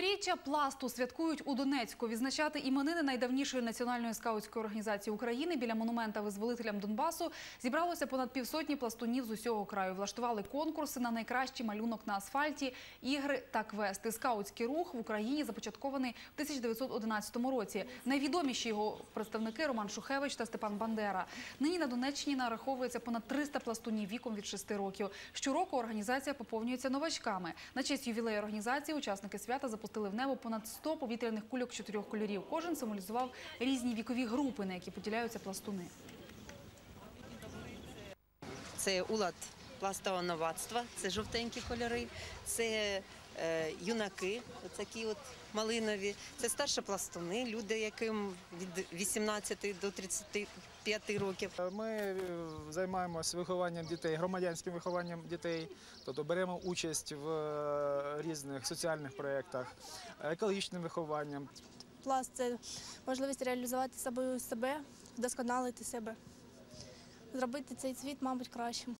Сторіччя пласту святкують у Донецьку. Відзначати іменини найдавнішої національної скаутської організації України біля монумента визволителям Донбасу зібралося понад півсотні пластунів з усього краю. Влаштували конкурси на найкращий малюнок на асфальті, ігри та квести. Скаутський рух в Україні започаткований в 1911 році. Найвідоміші його представники Роман Шухевич та Степан Бандера. Нині на Донеччині нараховується понад 300 пластунів віком від 6 років. Щороку організація поповнюється новачками. На честь ювілею організації учасники свята запустили в небо понад 100 повітряних кульок чотирьох кольорів. Кожен символізував різні вікові групи, на які поділяються пластуни. Це улад пластового новацтва, це жовтенькі кольори, це е, юнаки, такі от малинові, це старші пластуни, люди, яким від 18 до 35 років. Ми е, займаємося вихованням дітей, громадянським вихованням дітей, тобто беремо участь в е, різних соціальних проєктах, екологічним вихованням. Пласт це можливість реалізувати собою себе, вдосконалити себе, зробити цей світ, мабуть, кращим.